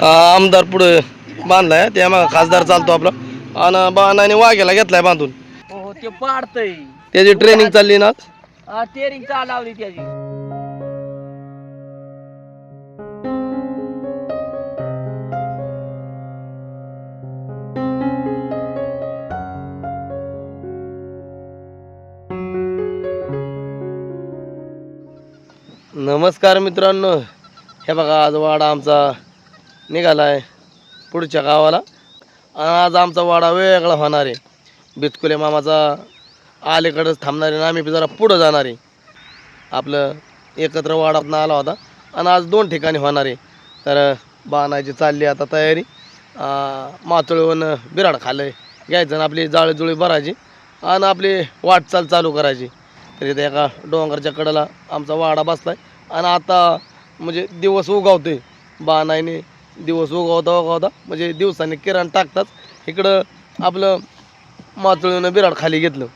आमदार पुढे बांधलाय त्या मग खासदार चालतो आपला. आणि बाणाने वाघ्याला घेतलाय बांधून. हो ते पाडतय. त्याची ट्रेनिंग चालली ना. टेरिंग चालवली त्याची. नमस्कार मित्रांनो. हे बघा आज वाडा आमचा निघाला आहे पुढच्या गावाला. आणि आज आमचा वाडा वेगळा होणार आहे. बितकुले मामाचा आलीकडंच थांबणार आहे आणि आम्ही बी जरा पुढं जाणार आहे. आपलं एकत्र वाडातनं आला होता. आणि आज दोन ठिकाणी होणार आहे. तर बाणाची चालली आता तयारी. मातुळीवरून बिराड खाल्लं घ्यायचं आणि आपली जाळीजुळी भरायची. आणि आपली वाटचाल चालू करायची. तर इथे एका डोंगरच्या कडेला आमचा वाडा बसलाय. आणि आता म्हणजे दिवस उगवतोय. बाणाईने दिवस उगवता उगवता म्हणजे दिवसाने किरण टाकतात. इकडं आपलं मातुळीनं बिराड खाली घेतलं.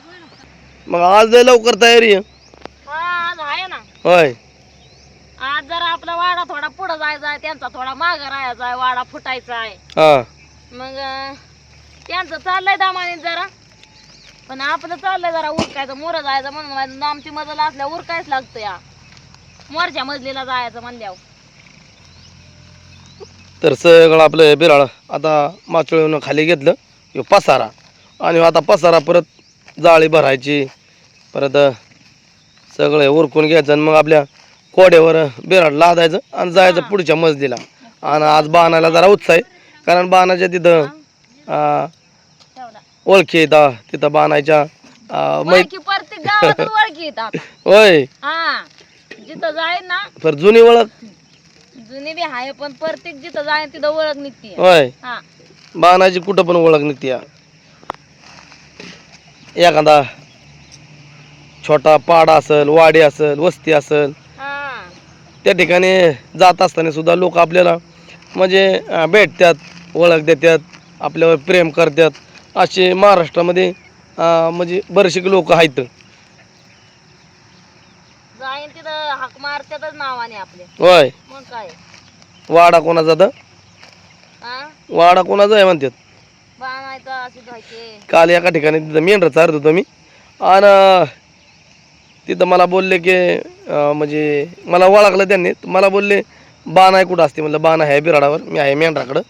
मग आज लय लवकर तयारी आहे. आज आहे ना. होय. आज जरा आपला वाडा थोडा पुढं जायचा आहे. त्यांचा थोडा मागं राहायचा आहे. वाडा फुटायचा आहे. हां. मग अं, त्यांचं चाललंय दामाने जरा. पण आपलं चाललंय जरा उरकायचं मोर जायचं म्हणून. आमची मजल असल्या उरकायच लागतं या. मोरच्या मजलीला जायचं म्हणल्यावर. तर सगळं आपलं बिराळ आता माचुळीनं खाली घेतलं ह्यो पसारा. आणि आता पसारा परत जाळी भरायची परत सगळं उरकून घ्यायचं आणि मग आपल्या कोड्यावर बिराड लादायचं आणि जायचं पुढच्या मजलीला. आणि आज बाणाला जरा उत्साह आहे कारण बाणाच्या तिथं ओळखी येतात तिथं बाणाच्या येतात. होय. हा. जिथं जाईल ना तर जुनी ओळख. जुनी बी आहे पण प्रत्येक जिथं जाईल तिथं ओळख निघते होय. हा. बाणाची कुठं पण ओळख निघते या. एखादा छोटा पाडा असेल वाडी असेल वस्ती असेल हा. त्या ठिकाणी जात असताना सुद्धा लोक आपल्याला म्हणजे अं, भेटतात ओळख देतात आपल्यावर प्रेम करतात. असे महाराष्ट्रामध्ये अं, म्हणजे बरेचसे लोक आहेत. जाईन तिथं हाक मारतातच नावाने आपले. होय. मग काय? वाडा कोणाचा तर? वाडा कोणाचा आहे म्हणतात? काल एका ठिकाणी तिथं मेंढर चारत होतो मी. आणि तिथं मला बोलले की म्हणजे मला ओळखलं त्यांनी. मला बोलले बाण आहे कुठं असते? म्हणलं बाण आहे बिराडावर. मी आहे मेंढराकडं.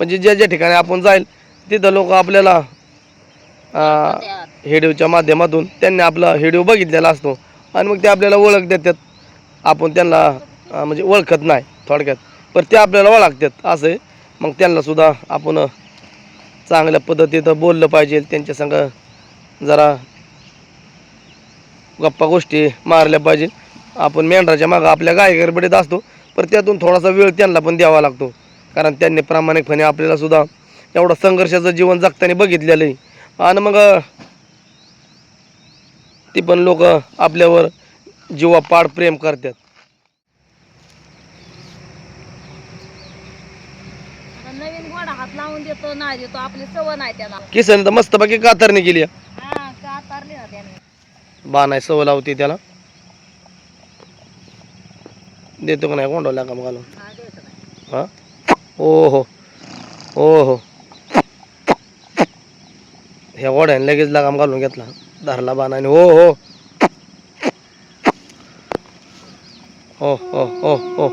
म्हणजे ज्या ज्या ठिकाणी आपण जाईल तिथं लोक आपल्याला. हेडिओच्या माध्यमातून त्यांनी आपला हेडिओ बघितलेला असतो. आणि मग ते आपल्याला ओळख देतात. आपण त्यांना म्हणजे ओळखत नाही थोडक्यात. पर ते आपल्याला ओळखतात असं आहे. मग त्यांनासुद्धा आपण चांगल्या पद्धतीनं बोललं पाहिजे. त्यांच्या संग जरा गप्पा गोष्टी मारल्या पाहिजे. आपण मेंढराच्या मागं आपल्या गायगरबडीत असतो पर त्यातून थोडासा वेळ त्यांना पण द्यावा लागतो. कारण त्यांनी प्रामाणिकपणे आपल्यालासुद्धा एवढं संघर्षाचं जीवन जगताना बघितलेलं आहे. आणि मग ती पण लोक आपल्यावर जीवापाड प्रेम करतात. नवीन घोडा हात लावून देतो नाही देतो आपली सवय नाही त्याला. किसन तर मस्तपैकी कातरणी केली हा का तारली ना त्याने. बाण आहे सवय लावते त्याला. देतो का नाही कोंडवल्या का मग घालून? हा देतो नाही. हा? ओ हो ओ हो ह्या ओढ्याने लगेच लगाम घालून घेतला. धरला बाणाने हो हो हो हो हो हो हो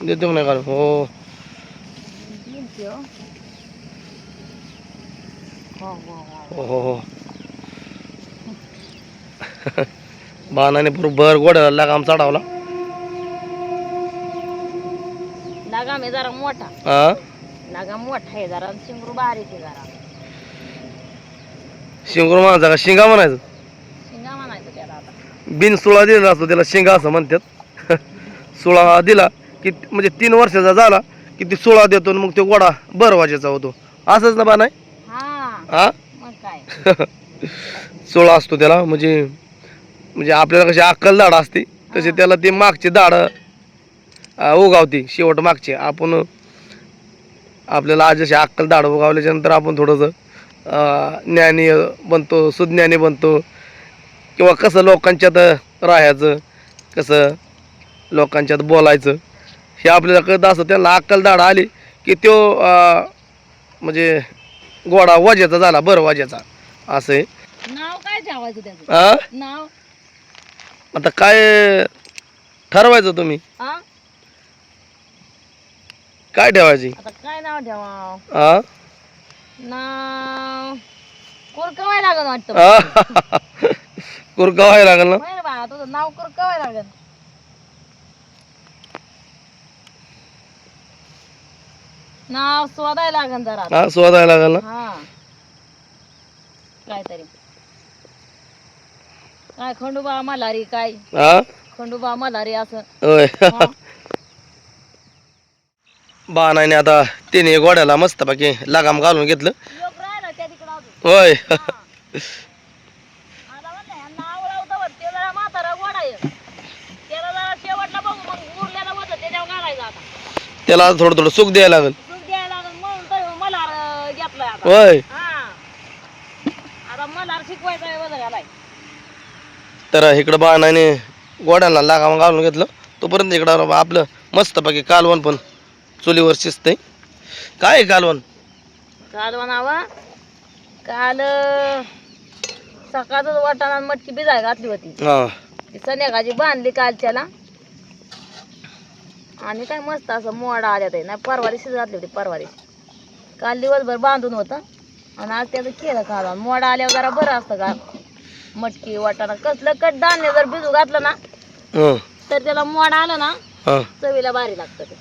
नाही घालून हो देईन की हो. बाणाने बरोबर गोड्याला लगाम चढावला लगाम आहे जरा मोठा हा लगाम मोठा आहे जरा शिंगरू बारीक आहे जरा शिंगूर म्हणायचा का शिंगा म्हणायचं शिंगा म्हणायचं त्याला आता बिन सुळा दिलेला असतो त्याला शिंगा असं म्हणतात सुळा दिला की म्हणजे तीन वर्षाचा झाला की ती सुळा देतो आणि मग तो गोडा बरवाजेचा होतो. असंच ना बा नाही हा. मग काय? सोळा असतो त्याला म्हणजे म्हणजे आपल्याला कशी अक्कल दाड असते तसे त्याला ते मागचे दाड उगावते शेवट मागचे. आपण आपल्याला आज जसे अक्कल दाड उगावल्याच्या नंतर आपण थोडंसं ज्ञानी बनतो सुज्ञानी बनतो. किंवा कसं लोकांच्यात राहायचं कसं लोकांच्यात बोलायचं हे आपल्याला कळत असतं त्यांना अक्कल दाड आली की तो म्हणजे गोडा वाज्याचा झाला बरं वाज्याचा असं आहे. नाव काय ठेवायचं त्याचं? आ? नाव? आता काय ठरवायचं तुम्ही? हा काय ठेवायची? आता काय नाव ठेवा? आ? नाव? कुरकवाय लागल वाटतं? कुरका व्हायला लागेल ना? बा तुझं नाव कुरकवाय लागल. नाव शोधाय लागन जरा. हा लागेल ना? हा. काहीतरी. काय खंडोबा मल्हारी काय? हा? खंडोबा मल्हारी असं. होय. बाणाने आता तिने गोड्याला मस्त बाकी लगाम घालून घेतलं. योग राहिला त्या तिकडं अजून. होय. आता म्हणलं ह्यांना आवडावं तवर ते जरा म्हातारा गोडा आहे. त्याला जरा शेवटला बघू मग उरलेला वजन त्याच्यावर घालायचं आता. त्याला थोडं थोडं सुख द्यायला लागल म्हणून तर मला अं, घेतलाय आता होय हा. आता मला शिकवायचं आहे वजन घालाय तर इकडं बाणाने गोड्याला लगाम घालून घेतलं. तोपर्यंत इकडं आपलं मस्त बाकी कालवण पण चुलीवर शिजतंय. काय कालवण? काल म्हणावा काल सकाळच वाटाणा मटकी भिजाय घातली होती. हा. ती संध्याकाळची बांधली कालच्याला. आणि काय मस्त असं मोडा आल्या ते नाही परवा दिवशी घातली होती परवा दिवशी काल दिवसभर बांधून होतं. आणि आज त्याचं केलं काल. मोडा आल्यावर जरा बरं असतं का? मटकी वाटाणा. कसलं कट धान्य जर भिजू घातलं ना हं, तर त्याला मोडा आलं ना चवीला भारी लागतं ते.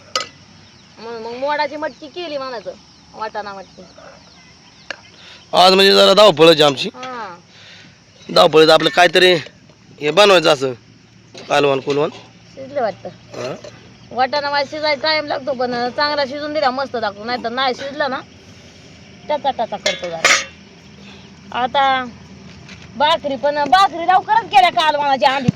म्हणून मग मोडाची मटकी केली म्हणायचं वाटाणा मटकी. आज म्हणजे जरा धावपळच आमची. हा. धावपळीत आपलं काहीतरी हे बनवायचं असं कालवण कुलवण शिजलं वाटतं. वाटाणा माझ्या शिजायला टाइम लागतो पण चांगला शिजून दिला मस्त लागतो. नाही तर नाही शिजलं ना टचा टचा करतो जरा. आता भाकरी पण भाकरी लवकरच केल्या काल मनाच्या आधी.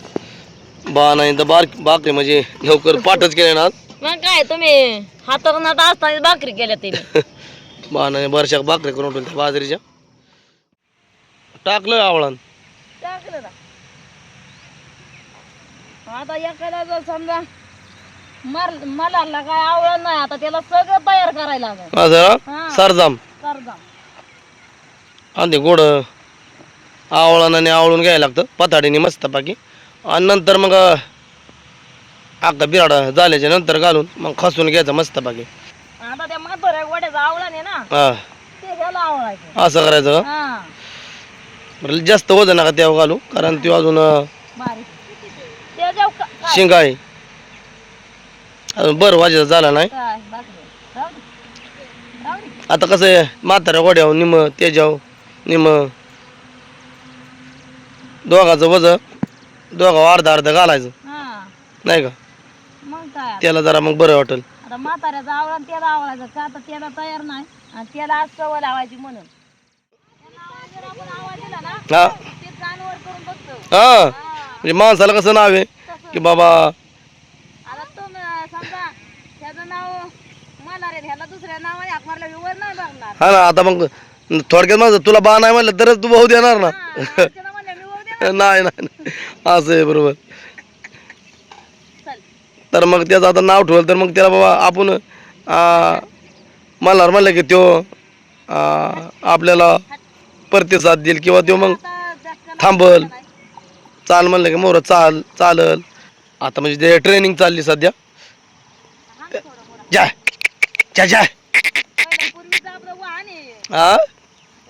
बा नाही तर बार बाकरी म्हणजे लवकर पाठच केले ना. मग काय तुम्ही हातरणात असताना भाकरी केल्या ते बा नाही बरशाक भाकरी करून ठेवल्या बाजरीच्या. टाकलं आवळण टाकलं ना. आता एखादा जर समजा मर मलाला काय नाही आता त्याला सगळं तयार करायला लागेल. हा. सरजाम. आणि ते गोड. आवळण आणि आवळून घ्यायला लागतं पताडीने मस्त बाकी आणि नंतर मग अख्खा बिराड झाल्याच्यानंतर घालून मग खसून घ्यायचं मस्त बाकी आता त्या म्हाताऱ्या गोड्याचा आवळा नाही ना हा. ते ह्याला आवळायचं. असं करायचं का? हा. बरं जास्त वजन नका तेव्हा घालू कारण ते अजून अं, बारीक. ते जाऊ का- काय? शिंग आहे अजून बरं वाजायचं झाला नाही काय दे. दे. आता कसं आहे म्हाताऱ्या गोड्यावर निम तेजाव निम दोघाचं वजन दोघा अर्धा अर्धा घालायचं हा नाही का मग काय आता? त्याला जरा मग बरं वाटेल आता म्हाताऱ्याचा आवळा आणि त्याला आवळायचं का आता त्याला तयार नाही आणि त्याला आज सवय लावायची म्हणून त्याला आवाज जर आपण आवाज दिला ना हा ते जानवर करून बघतो हा हा. म्हणजे माणसाला कसं नाव आहे की बाबा आता तुम्ही समजा त्याचं नाव मला रे ह्याला दुसऱ्या नावाने हाक मारल्या वर नाही बघणार हा ना आता मग थोडक्यात माझं तुला बा नाही म्हणलं तरच तू भाऊ देणार ना. नाही. नाही. असं आहे बरोबर. तर मग त्याचं आता नाव ठेवलं तर मग त्याला बाबा आपण म्हणणार म्हणलं की तो आपल्याला प्रतिसाद देईल किंवा तो मग थांबल. चाल म्हणलं की मोर चाल चालल. आता म्हणजे ते ट्रेनिंग चालली सध्या. जा. जा जा पूर्वीचं आपलं वाहन आहे हा?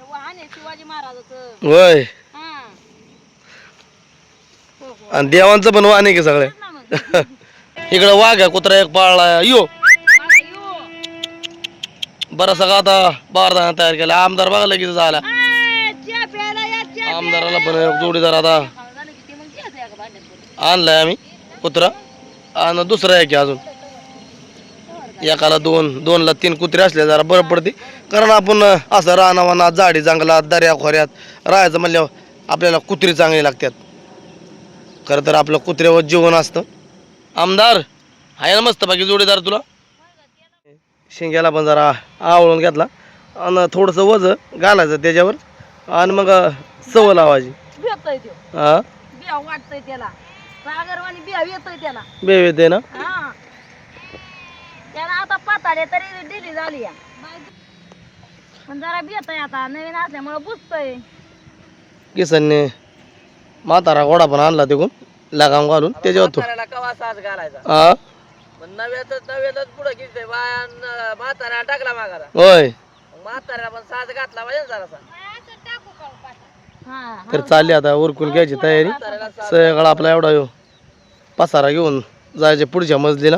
वाहन शिवाजी महाराजाचं. होय. आणि देवांचं पण वाण आहे की सगळे? इकडं वाघ आहे कुत्रा एक पाळला यो. बरं सगळं आता बारदाना तयार केला. आमदार बघा लगेच झाला. आमदाराला पण एक जोडीदार आता. आणलाय आम्ही. कुत्रा. आणि दुसरा आहे की अजून? एकाला दोन दोनला तीन कुत्रे असले जरा बरं पडते. कारण आपण असं रानावानात झाडी जंगलात दर्या खोऱ्यात राहायचं म्हणल्यावर आपल्याला कुत्री चांगली लागतात. खरं तर आपलं कुत्र्यावर जीवन असतं. आमदार आहे ना मस्त बाकी जोडीदार तुला? शिंग्याला पण जरा आवळून घेतला. आणि थोडंसं वज घालायचं त्याच्यावर. आणि मग सवय लावायची. हा? बिया येते ना? त्याला आता पाताडे तरी दिली झाली या. पण जरा बेत आहे आता नवीन असल्यामुळं बुजतोय. किसनने म्हातारा घोडा पण आणला तिकून लगाम घालून त्याच्यावर तो. म्हाताऱ्याला कवा साज घालायचा? हा पण नव्यातच नव्यातच पुढे घेतोय बाया न- म्हाताऱ्याला टाकला मागाला होय. म्हाताऱ्याला पण साज घातला पाहिजे ना जरासा. हा तर चालली आता उरकून घ्यायची तयारी. म्हाताऱ्याला साज सगळा आपला एवढा ह्यो पसारा घेऊन जायचे पुढच्या मजलीला.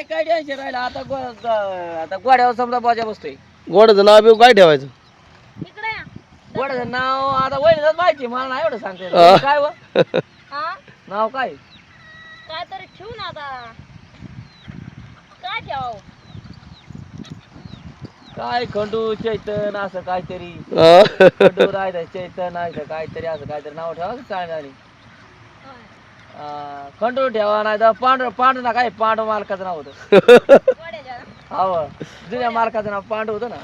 नाही काय टेन्शन राहिलं? आता गो- ग- आता गोड्यावर समजा बाजा बसतोय. गोड्याचं नाव बिव काय ठेवायचं? इकडे या. गोड्याचं नाव आता वहिनीच माहिती मला नाही एवढं सांगते. काय व? हा नाव काय? काय तरी ठेवू ना आता. काय ठेवावं? काय खंडू चैतन असं काहीतरी. खंडू राहायचं चैतन आहे काहीतरी असं काहीतरी नाव ठेवा काय खंडू ठेवा नाही तर पांढर पांढर ना काय पांडव मालकाचं नाव होतं हो जुन्या मालकाचं नाव पांडव होतं ना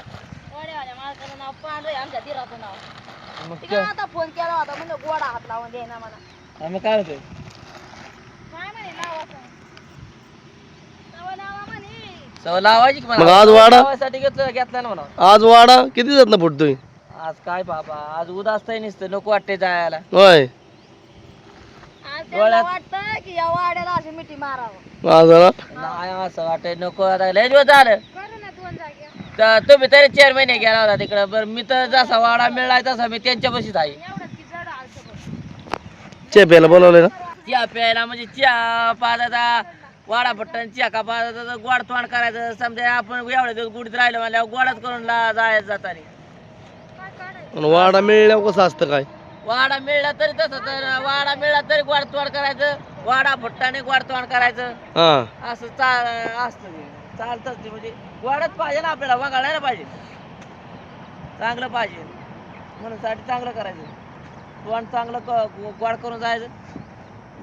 मग आता फोन केला होता म्हणजे गोडा हात लावून दे ना मला ते- मग काय होतं काय म्हणे नावाचं नावा नावा म्हणे सवय लावायची की मग म्हणा. आज वाडा? लावायसाठी घेतलं घेतलं ना म्हणा आज वाडा किती जात ना फुटतोय आज काय बाबा आज उदास नुसतं नको वाटते जायला होय त्यांना डोळ्यात- वाटतं की या वाड्याला अशी मिठी मारावं. आज ना नाही असं वाटत नको आता लय दिवस झालं. करू ना दोन जागे. तर तुम्ही तरी चार महिने गेला होता तिकडं. बरं मी तर जसा वाडा मिळाला तसा मी त्यांच्या बशीत आहे. एवढंच की जड प्यायला बनवलंय ना? चहा प्यायला म्हणजे चहा पाजायचा वाडा पट्टन चहा का पाजायचा गोड तोंड करायचं. समजा आपण एवढ्या दिवस गुडीत राहिलो म्हणल्यावर गोडच करून ला- जायचं जातानी. काय काढायचं? पण वाडा मिळल्यावर कसं असतं काय? वाडा मिळला तरी तसं तर वाडा मिळला तरी गोड तोंड करायचं वाडा फुट्टाने गोड तोंड करायचं. हा. असं चाल असतं ते. चालतंच ते म्हणजे गोडच पाहिजे ना आपल्याला वगाळायला पाहिजे. चांगलं पाहिजे. म्हणून साठी चांगलं करायचं. तोंड चांगलं क- गोड करून जायचं.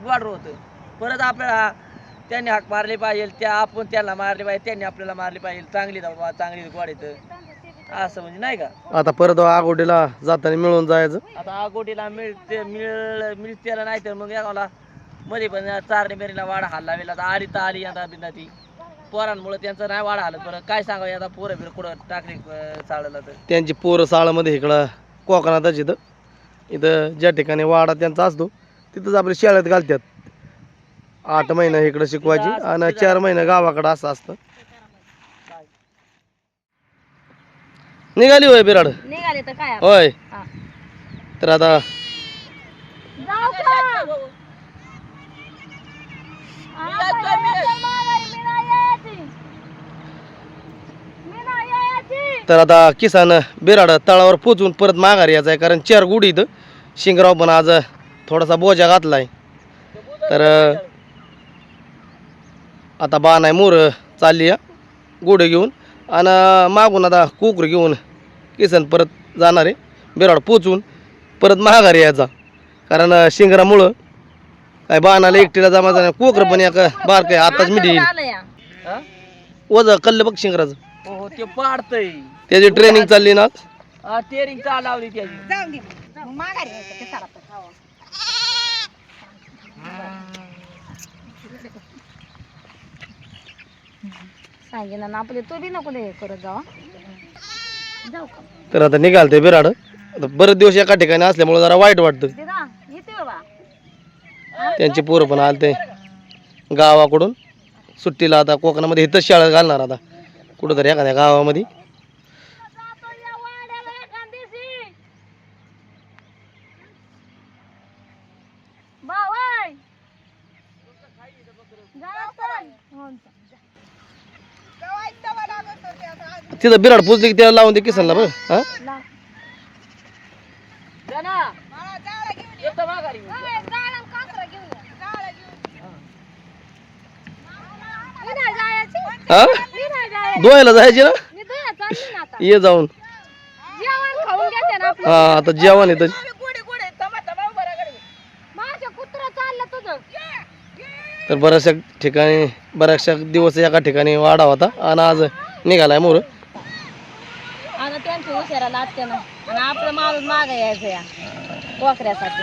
गोड होतं परत आपल्याला त्यांनी हाक मारली पाहिजे त्या आपण त्यांना मारली पाहिजे त्यांनी आपल्याला मारली पाहिजे. चांगली बाबा चांगली गोड येतं. असं म्हणजे नाही का? आता परत आगोटीला जाताना मिळून जायचं. आता आगोटीला मिळते मिळ मिळतेला नाही तर मग याला मध्ये पण चारणी बेरीला वाडा हल्ला वेला आता आली तर आली आता बिंदा ती. पोरांमुळे त्यांचं नाही वाडा हालत बरं. काय सांगावं आता पोरं बिरं कुठं टाकली चाळलं तर. त्यांची पोरं साळामध्ये इकडं कोकणातच इथं. इथं ज्या ठिकाणी वाडा त्यांचा असतो तिथंच आपल्या शाळेत घालतात. आठ महिने इकडं शिकवायची आणि चार महिने गावाकडं असं असतं. निघाली होय बिराड निघाले तर काय आता? होय हा. तर आता जाऊ का? आता यायचं माघारी, मी नाही यायची. मी नाही यायची. तर आता किसान बिराड तळावर पोचून परत माघारी यायचं आहे कारण चार गुढी इथं शिंगराव पण आज थोडासा बोजा घातलाय तर आता बा नाही मोर चालली गुढे घेऊन आणि मागून आता कुकर घेऊन किसन परत जाणार आहे. बिराड पोचून परत माघारी यायचा. कारण शिंगरामुळं काय बाणाला एकटीला जमा जाणार कोकर पण एक बारक आहे. आताच मिठी येईल. या. वज कल्ल बघ शिंगराचं. हो ते पाडतंय. त्याची ट्रेनिंग चालली ना. हा टेरिंग चाल लावली त्याची माघारी यायचं ते सारा पण. हो. सांगेन ना आपले तो बी नको लय करत जावा जाऊ का? तर आता निघालते बिराड. आता बरेच दिवस एका ठिकाणी असल्यामुळे जरा वाईट वाटतं. दिदा येते बाबा. त्यांची पोरं पण आलते. गावाकडून सुट्टीला आता कोकणामध्ये इथंच शाळा घालणार आता. कुठंतरी एखाद्या गावामध्ये. जातो या वाड्याला एखादीशी. भावय. जातो. हो. तिथं बिराड पुजली की त्याला लावून दे किसनला बरं हा. हा. धुवायला जायची ना? मी धुया चालली ना आता. ये जाऊन. जेवण खाऊन घेते ना आपलं. हा आता जेवण येतं. माझं कुत्रं चाललं तुझं. तर बऱ्याचशा ठिकाणी बऱ्याचशा दिवस एका ठिकाणी वाडा होता आणि आज निघालाय मोर. आता त्यांच्या उशिरा लागते ना. आणि आपलं माणूस माग यायचं या. कोकऱ्यासाठी.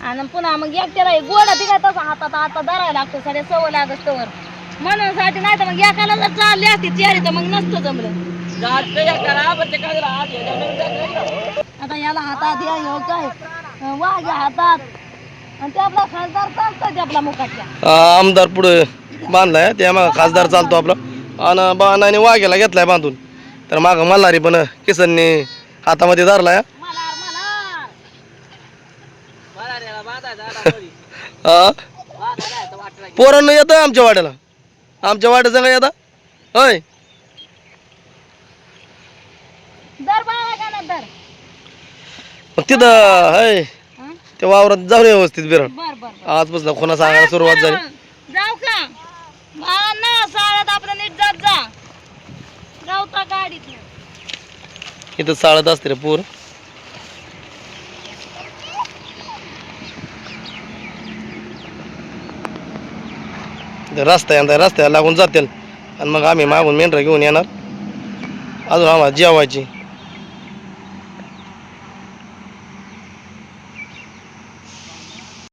आणि पुन्हा मग एकट्याला हे गोडा तिघा तसा हातात आता धरायला लागतो. साडे सवय लागत तवर. म्हणून साठी नाही तर मग एकाला जर चालली असती चेहरी तर मग नसतं जमलं. हे? आता याला हातात या ह्यो काय? अं, वाघ्या हातात. आणि ते आपला खासदार चालतोय ते आपला मुकाटल्या आ, आमदार पुढे बांधलाय. त्या मागं खासदार चालतो आपला. आणि बाणाने वाघ्याला घेतलाय बांधून. तर मागं मल्हारी पण किसनने हातामध्ये धरलाय. हा. पोरांना येतं आमच्या वाड्याला. आमच्या वाड्या संग येता होय. तिथं होय. हं? ते वावरात जाऊन व्यवस्थित बिरण बर बर बर. आजपासून खुणा सांगायला सुरुवात झाली. आपलं नीट जात जा. गाडीत इथं चाळत असते रे पोर. रस्ता येणार रस्त्याला लागून जातील. आणि मग आम्ही मागून मेंढरा घेऊन येणार. अजून आम्हाला जेवायची.